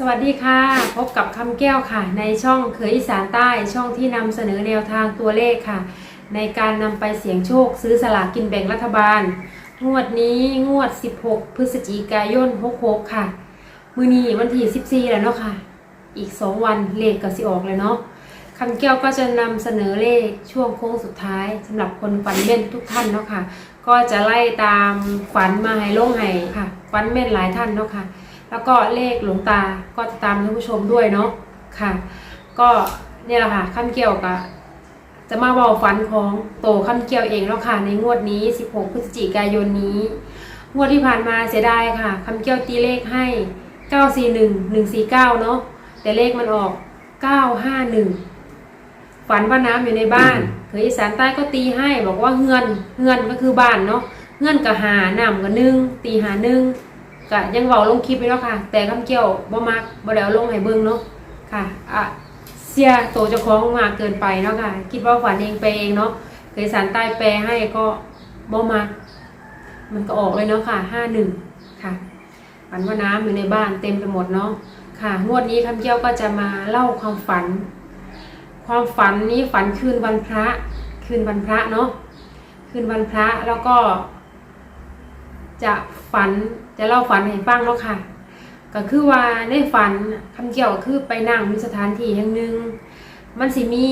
สวัสดีค่ะ พบกับคำแก้วค่ะ ในช่องเขยอีสานใต้ช่องที่นำเสนอแนวทางตัวเลขค่ะ ในการนำไปเสี่ยงโชคซื้อสลากกินแบ่งรัฐบาล งวดนี้งวด 16 พฤศจิกายน66ค่ะ มือนี้วันที่14แล้วเนาะค่ะ อีก 2 วันเลขก็สิออกเลยเนาะคำแก้วก็จะนำเสนอเลขช่วงโค้งสุดท้ายสำหรับคนฝันเม่นทุกท่านเนาะค่ะ ก็จะไล่ตามฝันมาให้ลงให้ค่ะฝันเม่นหลายท่านเนาะค่ะ แล้วก็เลขหลวงตาก็จะตามท่านผู้ชมด้วยเนาะค่ะ ก็เนี่ยแหละค่ะขั้นเกี่ยวกับจะมาเบาฟันของโตขั้นเกี่ยวเองแล้วค่ะในงวดนี้ 16 พฤศจิกายนนี้ งวดที่ผ่านมาเสียดายค่ะคำเกี่ยวตีเลขให้ 941 149 เนาะแต่เลขมันออก 951 ฝันว่าน้ำอยู่ในบ้านเคยอีสานใต้ก็ตีให้บอกว่าเฮือนเฮือนก็คือบ้านเนาะเฮือนกับหาน้ำกับนึ่งตีหานึ่ง ก็ยังเว้าลงคลิปไปแล้วค่ะ แต่คำเกี่ยวบ่มักบ่ได้เอาลงให้เบิ่งเนาะค่ะอะเสียโตเจ้าของมากเกินไปเนาะค่ะ คิดว่าฝันเองไปเองเนาะเคยสารใต้แปลให้ก็บ่มักมันก็ออกเลยเนาะค่ะ51ค่ะฝันว่าน้ำอยู่ในบ้านเต็มไปหมดเนาะค่ะ งวดนี้คำเกี่ยวก็จะมาเล่าความฝัน ความฝันนี้ฝันคืนวันพระ คืนวันพระเนาะคืนวันพระแล้วก็ จะฝันจะเล่าฝันให้ฟังเนาะค่ะ ก็คือว่าในฝันคำเกี่ยวคือไปนั่งมีสถานที่แห่งหนึ่งมันสิมี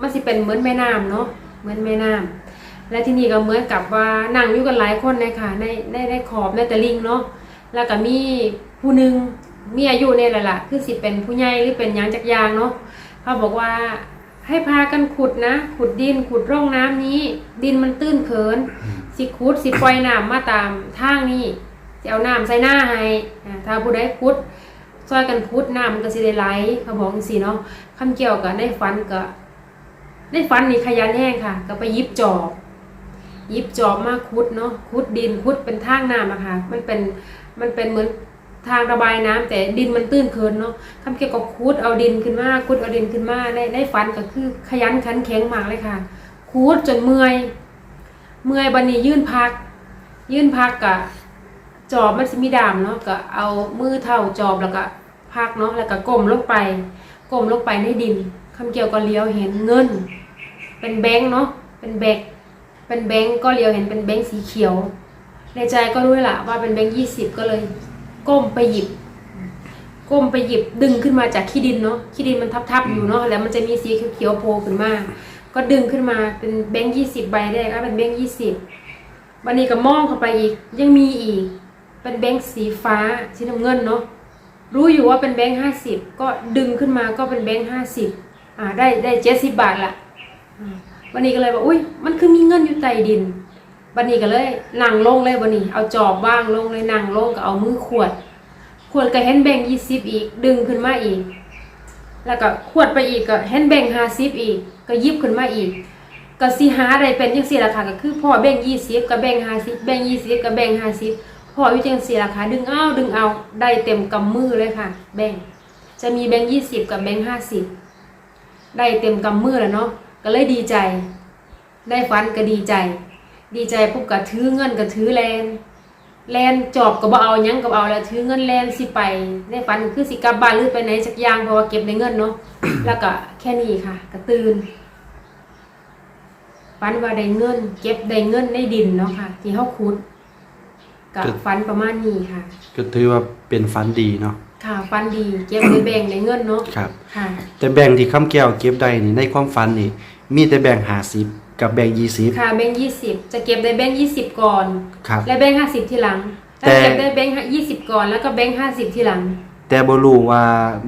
มันสิเป็นเหมือนแม่น้ำเนาะเหมือนแม่น้ำและที่นี่ก็เหมือนกับว่านั่งอยู่กันหลายคนเลยค่ะในในในขอบในตะลิงเนาะแล้วก็มีผู้หนึ่งมีอายุเนี่ยแหละล่ะคือสิเป็นผู้ใหญ่หรือเป็นยังจักยางเนาะเขาบอกว่าให้พากันขุดนะ ขุดดินขุดร่องน้ำนี้ ดินมันตื้นเขิน สิขุดสิปล่อยน้ำมาตามทางนี้จะเอาน้ำใส่หน้าให้ถ้าผู้ใดขุดซอยกันขุดน้ำมันก็สิได้ไหลเขาบอกจังซี่เนาะคำเกี่ยวกับในฝันก็ในฝันนี่ขยันแห้งค่ะ ก็ไปยิบจอบยิบจอบมาขุดเนาะขุดดินขุดเป็นทางน้ำอะค่ะมันเป็นมันเป็นเหมือนทางระบายน้ำแต่ดินมันตื้นเคินเนาะคำเกี่ยวกับขุดเอาดินขึ้นมาขุดเอาดินขึ้นมาในในฝันก็คือขยันขันแข็งมากเลยค่ะขุดจนเมื่อย เมื่อยบันนี้ยื่นพัก ยื่นพักกะจอบมันสิมีดามเนาะก็เอามือเท่าจอบแล้วก็พักเนาะแล้วก็ก้มลงไปก้มลงไปในดินคำเกี่ยวก็เลี้ยวเห็นเงิน เป็นแบงค์เนาะเป็นแบกเป็นแบงค์ก็เลี้ยวเห็นเป็นแบงค์สีเขียว ในใจก็รู้ละว่าเป็นแบงค์ยี่สิบก็เลย ก้มไปหยิบ ก้มไปหยิบดึงขึ้นมาจากขี้ดินเนาะขี้ดินมันทับๆอยู่เนาะแล้วมันจะมีสีเขียวโผล่ขึ้นมา ก็ดึงขึ้นมาเป็นแบงค์ยี่สิบใบแรกก็เป็นแบงค์ยี่สิบวันนี้ก็มองเข้าไปอีก ยังมีอีก เป็นแบงค์สีฟ้าสีน้ำเงินเนาะรู้อยู่ว่าเป็นแบงค์ห้าสิบก็ดึงขึ้นมาก็เป็นแบงค์ห้าสิบอ่าได้ได้เจ็ดสิบบาทละวันนี้ก็เลยบอกอุ้ยมันคือมีเงินอยู่ใต้ดินวันนี้ก็เลยนั่งลงเลยวันนี้ เอาจอบว่างลงเลยนั่งลงก็เอามือขวด ขวดก็เห็นแบงค์ยี่สิบอีก ดึงขึ้นมาอีก แล้วก็ขวดไปอีกก็เห็นแบงค์ห้าสิบอีก ก็ยิบขึ้นมาอีกก็สิหาอะไรเป็นจังสี่ราคาก็คือพ่อแบ่งยี่สิบกับแบ่งห้าสิบแบ่งยี่สิบกับแบ่งห้าสิบพ่ออยู่จังสี่ราคาดึงเอาดึงเอาได้เต็มกำมือเลยค่ะ แบ่งจะมีแบงค์ยี่สิบกับแบงค์ห้าสิบได้เต็มกำมือแล้วเนาะก็เลยดีใจ ได้ฟันก็ดีใจ ดีใจปุ๊บก็ถือเงินก็ถือแลน แลนจอบก็บ่เอาหยังก็บ่เอาแล้วถือเงินแลนสิไปในฝันคือสิกลับบ้านหรือไปไหนสักอย่างเพราะว่าเก็บในเงินเนาะ แล้วก็แค่นี้ค่ะ ก็ตื่นฝันว่าได้เงิน เก็บได้เงินในดินเนาะค่ะ ที่เฮาขุดก็ฝันประมาณนี้ค่ะ ก็ถือว่าเป็นฝันดีเนาะค่ะฝันดีเก็บได้แบ่งได้เงินเนาะครับ ค่ะ แต่แบ่งที่คำแก้วเก็บได้นี่ในความฝันนี่มีแต่แบ่งหาสิบ กับแบ่งยี่สิบ ค่ะแบงค์ยี่สิบจะเก็บได้แบงค์ยี่สิบก่อน ครับและแบงค์ห้าสิบทีหลังแล้วแต่เก็บได้แบงค์ยี่สิบก่อนแล้วก็แบงค์ห้าสิบทีหลังแต่บ่รู้ว่า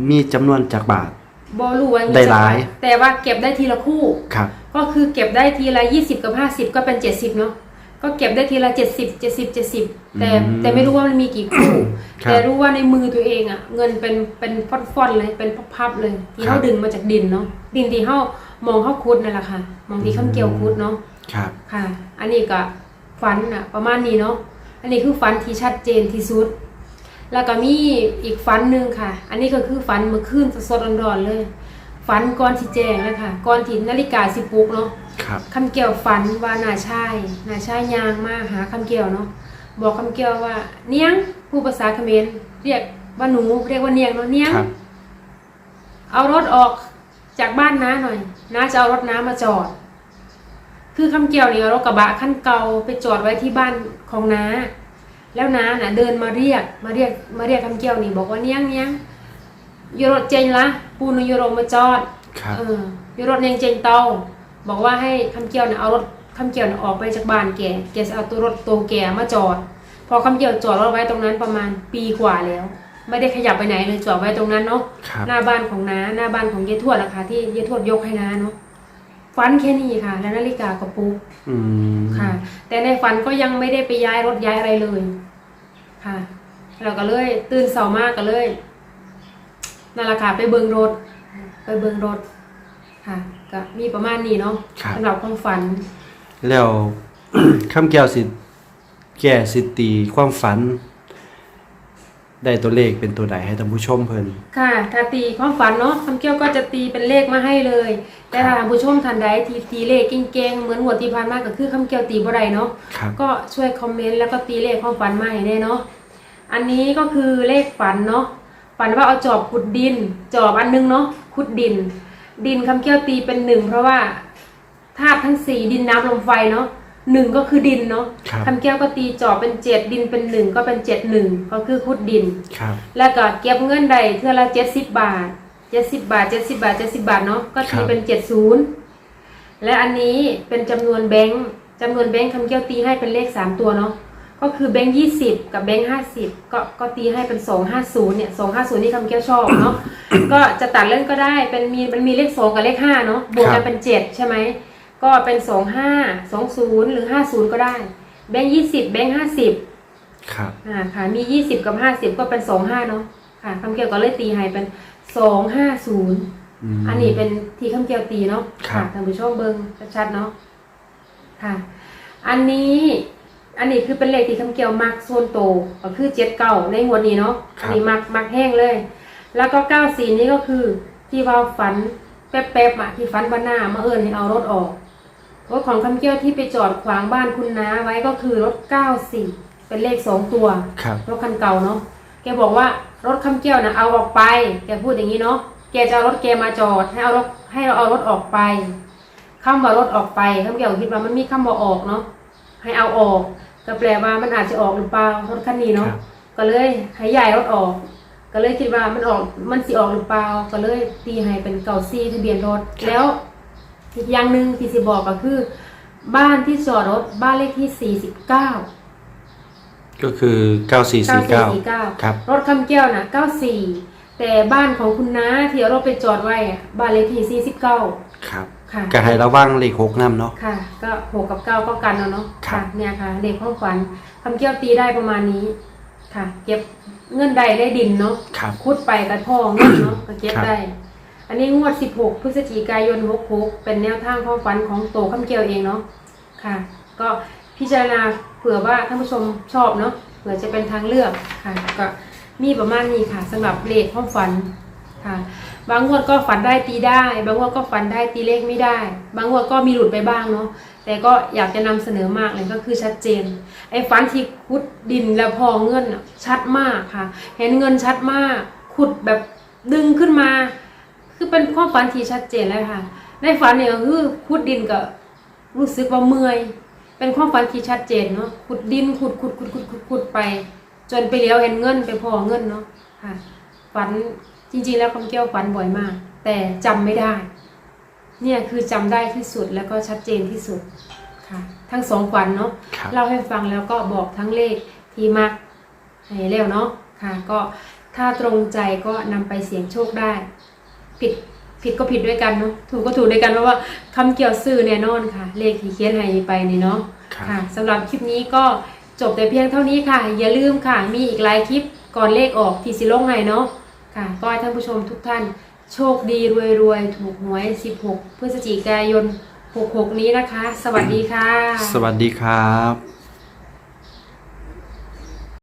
มีจำนวนจากบาท บอรู้ว่าได้หลาย แต่ว่าเก็บได้ทีละคู่ ครับ ก็คือเก็บได้ทีละยี่สิบกับห้าสิบก็เป็นเจ็ดสิบเนาะ ก็เก็บได้ทีละเจ็ดสิบเจ็ดสิบเจ็ดสิบแต่อืมแต่ไม่รู้ว่ามันมีกี่คู่ ครับแต่รู้ว่าในมือตัวเองอะเงินเป็นเป็นฟ่อนๆเลยเป็นพับๆเลย ที่ครัเขาบ ดึงมาจากดินเนาะดินที่เขามองเขาคุดนั่นแหละค่ะ มองที่ข้ามเกี่ยวคุดเนาะ ครับ ค่ะ อันนี้ก็ฟันอะประมาณนี้เนาะ อันนี้คือฟันที่ชัดเจนที่สุด แล้วก็มีอีกฟันหนึ่งค่ะ อันนี้ก็คือฟันเมื่อคืนสดๆร้อนๆเลย ฟันก่อนที่แจ้งเลยค่ะก่อนที่นาฬิกาสิปลุกเนาะครับคำเกี่ยวฝันว่านาชายนาชายยางมาหาคำเกี่ยวเนาะบอกคำเกี่ยวว่า เนียงผู้ภาษาเขมรเรียกว่าหนูเรียกว่าเนียงเนาะเนียงครับเอารถออกจากบ้านน้าหน่อยน้าจะเอารถน้ามาจอด คือคำเกี่ยวเนี่ยเอารถกระบะขั้นเก่าไปจอดไว้ที่บ้านของน้าแล้วน้าน่ะเดินมาเรียกมาเรียกมาเรียกคำเกี่ยวนี่บอกว่าเนียงเนียง อยู่รถเจงละปูนอยู่รถมาจอดครับเอออยู่รถเนียงเจงเตาบอกว่าให้คำเกี่ยวเนี่ยเอารถคำเกี่ยวเนี่ยออกไปจากบ้านแกแกจะเอาตัวรถตัวแกมาจอด พอคำเกี่ยวจอดรถไว้ตรงนั้นประมาณปีกว่าแล้ว ไม่ได้ขยับไปไหนเลยจอดไว้ตรงนั้นเนาะครับหน้าบ้านของน้าหน้าบ้านของยายทวดนะคะที่ยายทวดยกให้น้าเนาะฝันแค่นี้ค่ะ แล้วนาฬิกากระปุกอืมค่ะ แต่ในฝันก็ยังไม่ได้ไปย้ายรถย้ายอะไรเลย ค่ะ เราก็เลยตื่นเสามากก็เลย นั่นแหละค่ะไปเบิงรถ ไปเบิงรถค่ะก็มีประมาณนี้เนาะครับ สำหรับความฝันแล้ว คำแก้วสิแก่สิตีความฝัน ได้ตัวเลขเป็นตัวใดให้ท่านผู้ชมเพิ่น ค่ะ ถ้าตีความฝันเนาะคำเกี้ยวก็จะตีเป็นเลขมาให้เลย แต่ถ้าท่านผู้ชมทันใดทีตีเลขเก่งๆเหมือนหัวดที่ผ่านมาก็คือคำเกี้ยวตีบ่ได้เนาะ ครับ ก็ช่วยคอมเมนต์แล้วก็ตีเลขความฝันมาให้แน่เนาะ อันนี้ก็คือเลขฝันเนาะ ฝันว่าเอาจอบขุดดิน จอบอันนึงเนาะขุดดิน ดินคำเกี้ยวตีเป็นหนึ่งเพราะว่าธาตุทั้งสี่ดินน้ำลมไฟเนาะหนึ่งก็คือดินเนาะครับคำแก้วก็ตีจอบเป็นเจ็ดดินเป็นหนึ่งก็เป็นเจ็ดหนึ่งก็คือขุดดินครับแล้วก็เก็บเงินได้เทื่อละเจ็ดสิบบาทเจ็ดสิบบาทเจ็ดสิบบาทเจ็ดสิบบาทเนาะก็ตีเป็นเจ็ดศูนย์และอันนี้เป็นจำนวนแบงค์จำนวนแบงค์คำแก้วตีให้เป็นเลขสามตัวเนาะ ก็คือแบงค์ยี่สิบกับแบงค์ห้าสิบก็ก็ตีให้เป็นสองห้าศูนย์เนี่ยสองห้าศูนย์นี่คำแก้วชอบเนาะ ก็จะตัดเล่นก็ได้เป็นมีมันมีเลขสองกับเลขห้าเนาะบวกกันเป็นเจ็ดใช่ไหมก็เป็นสองห้าสองศูนย์หรือห้าศูนย์ก็ได้ แบงค์ยี่สิบแบงค์ห้าสิบครับอ่าค่ะมียี่สิบกับห้าสิบก็เป็นสองห้าเนาะค่ะคำเกี่ยวก็เลยตีให้เป็นสองห้าศูนย์มอันนี้เป็นที่คำเกี่ยวตีเนาะครับท่านผู้ชมเบิ้งชัดๆเนาะค่ะ อันนี้ อันนี้คือเป็นเลขที่คำเกี่ยวมักโซนโตก็คือเจ็ดเก้าในงวดนี้เนาะอันนี้มักมักแห้งเลย แล้วก็เก้าสี่นี้ก็คือที่ว่าฝันแป๊บๆอะที่ฝันบ้านหน้ามาเอิญให้เอารถออกรถของคำเกี่ยวที่ไปจอดขวางบ้านคุณน้าไว้ก็คือรถเก้าสี่เป็นเลขสองตัวครับรถคันเก่าเนาะแกบอกว่ารถคำเกี้ยวนะเอาออกไปแกพูดอย่างนี้เนาะแกจะเอารถแกมาจอดให้เอารถให้เราเอารถออกไปคำว่ารถออกไปคำเกี่ยวคิดว่ามันมีคำว่าออกเนาะให้เอาออก ก็แปลว่ามันอาจจะออกหรือเปล่ารถคันนี้เนาะครับก็เลยให้ย้ายรถออก ก็เลยคิดว่ามันออกมันสิออกหรือเปล่าก็เลยตีให้เป็นเก่าซีทะเบียนรถแล้วอีกอย่างหนึ่งที่สิบอกก็คือ บ้านที่จอดรถบ้านเลขที่สี่สิบเก้าก็คือ9449 9449 ครับ รถคำแก้วนะ94 แต่บ้านของคุณน้าที่เอารถไปจอดไว้อะบ้านเลขที่ 49 ครับ ค่ะ ก็ให้ระวังเลขหกนำเนาะ ค่ะ ก็6กับ9ก็กันเอาเนาะครับเนี่ยค่ะเด็กข้องขวัญคำแก้วตีได้ประมาณนี้ ค่ะ เก็บเงินใดได้ดินเนาะครับ คุดไปกระพ่อเงินเนาะ ก็เก็บครับ ได้ อันนี้งวด 16 พฤศจิกายน66เป็นแนวทางความฝันของโตคำแก้วเองเนาะค่ะ ก็พิจารณาเผื่อว่าท่านผู้ชมชอบเนาะเผื่อจะเป็นทางเลือกค่ะ ก็มีประมาณนี้ค่ะสำหรับเลขความฝัน ค่ะ บางงวดก็ฝันได้ตีได้ บางงวดก็ฝันได้ตีเลขไม่ได้ บางงวดก็มีหลุดไปบ้างเนาะแต่ก็อยากจะนำเสนอมากเลยก็คือชัดเจน ไอ้ฝันที่ขุดดินแล้วพอเงินชัดมากค่ะ เห็นเงินชัดมากขุดแบบดึงขึ้นมา คือเป็นความฝันที่ชัดเจนเลยค่ะ ในฝันเนี่ยคือขุดดินก็รู้สึกว่าเมื่อย เป็นความฝันที่ชัดเจนเนาะขุดดินขุดขุดขุดขุดขุดขุดไป จนไปเลี้ยวเห็นเงินไปพอเงินเนาะค่ะฝัน จริงๆ แล้วคำเกี้ยวฝันบ่อยมาก แต่จำไม่ได้ เนี่ยคือจำได้ที่สุดแล้วก็ชัดเจนที่สุดค่ะ ทั้งสองฝันเนาะครับเล่าให้ฟังแล้วก็บอกทั้งเลขที่มักให้เร็วเนาะค่ะ ก็ถ้าตรงใจก็นำไปเสี่ยงโชคได้ ผิดผิดก็ผิดด้วยกันเนาะถูกก็ถูกด้วยกันเพราะว่าคำเกี่ยวซื่อแน่นอนค่ะ เลขที่เขียนให้ไปนี่เนาะครับค่ะสำหรับคลิปนี้ก็จบแต่เพียงเท่านี้ค่ะ อย่าลืมค่ะ มีอีกหลายคลิปก่อนเลขออกที่สิลงให้เนาะ ค่ะก็ให้ท่านผู้ชมทุกท่านโชคดีรวยรวยถูกหวย 16 พฤศจิกายน 66 นี้นะคะ สวัสดีค่ะ สวัสดีครับ